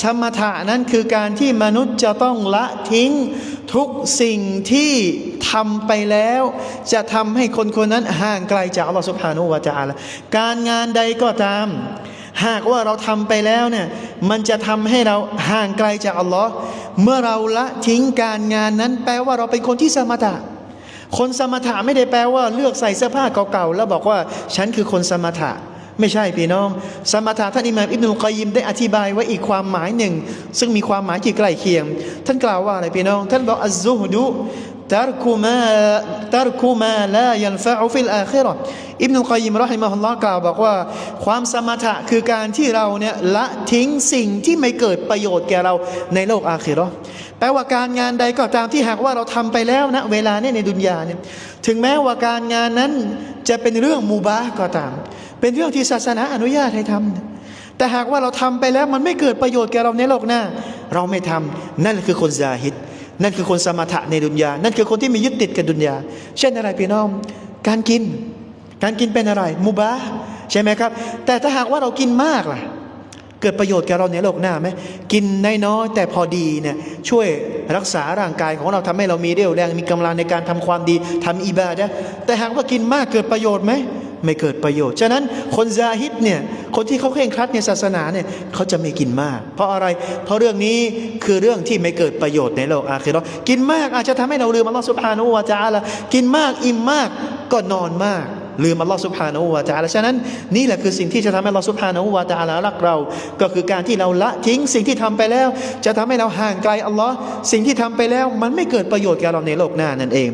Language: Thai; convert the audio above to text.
สมถะนั้นคือการที่มนุษย์จะต้องละทิ้งทุกสิ่งที่ทำไปแล้ว จะทำให้คนคนนั้นห่างไกลจากอัลลอฮฺสุบฮานุวะจาละการงานใดก็ตาม หากว่าเราทำไปแล้วเนี่ยมันจะทำให้เราห่างไกลจากอัลลอฮ์เมื่อเราละทิ้งการงานนั้น แปลว่าเราเป็นคนที่สมถะคนสมถะไม่ได้แปลว่าเลือกใส่เสื้อผ้าเก่าๆแล้วบอกว่าฉันคือคนสมถะ ไม่ใช่พี่น้อง สมถะท่านอิหม่ามอิบนุลกอยิมได้อธิบายไว้อีกความหมายหนึ่ง ซึ่งมีความหมายที่ใกล้เคียง ท่านกล่าวว่าอะไรพี่น้อง ท่านบอกอัซซุฮดุตารคุมาตารคุมาลายันฟะอุฟิลอาคิราะห์อิบนุลกอยิมรอฮิมะฮุลลอฮ์กล่าวบอกว่า ความสมถะคือการที่เราเนี่ยละทิ้งสิ่งที่ไม่เกิดประโยชน์แก่เราในโลกอาคิราะห์แปลว่าการงานใดก็ตามที่หากว่าเราทำไปแล้วนะเวลาเนี่ยในดุนยาเนี่ยถึงแม้ว่าการงานนั้นจะเป็นเรื่องมูบาห์ก็ตาม เป็นเรื่องที่ศาสนาอนุญาตให้ทำแต่หากว่าเราทำไปแล้วมันไม่เกิดประโยชน์แก่เราในโลกหน้า เราไม่ทำนั่นคือคนซาฮิดนั่นคือคนสมถะในดุนยา นั่นคือคนที่มียึดติดกับดุนยา เช่นอะไรพี่น้อง การกิน การกินเป็นอะไรมูบาใช่ไหมครับ แต่ถ้าหากว่าเรากินมากล่ะ เกิดประโยชน์แก่เราในโลกหน้าไหมกินน้อยๆแต่พอดีเนี่ยช่วยรักษาร่างกายของเราทำให้เรามีเรี่ยวแรงมีกำลังในการทำความดีทำอิบาดะแต่หากว่ากินมากเกิดประโยชน์ไหม ไม่เกิดประโยชน์ ฉะนั้นคนซาฮิดเนี่ย คนที่เขาเคร่งครัดในศาสนาเนี่ยเขาจะไม่กินมาก เพราะอะไร เพราะเรื่องนี้คือเรื่องที่ไม่เกิดประโยชน์ในโลกอาคิเราะห์กินมากอาจจะทำให้เราลืมอัลลอฮฺสุบฮานุวะจาละกินมากอิ่มมากก็นอนมากลืมอัลลอฮ์สุบฮานาอูวาตาลาฉะนั้นนี่แหละคือสิ่งที่จะทำให้อัลลอฮ์สุบฮานาอูวาตาลารักเรา ก็คือการที่เราละทิ้งสิ่งที่ทำไปแล้ว จะทำให้เราห่างไกลอัลลอฮ์สิ่งที่ทำไปแล้ว มันไม่เกิดประโยชน์แก่เราในโลกหน้านั่นเอง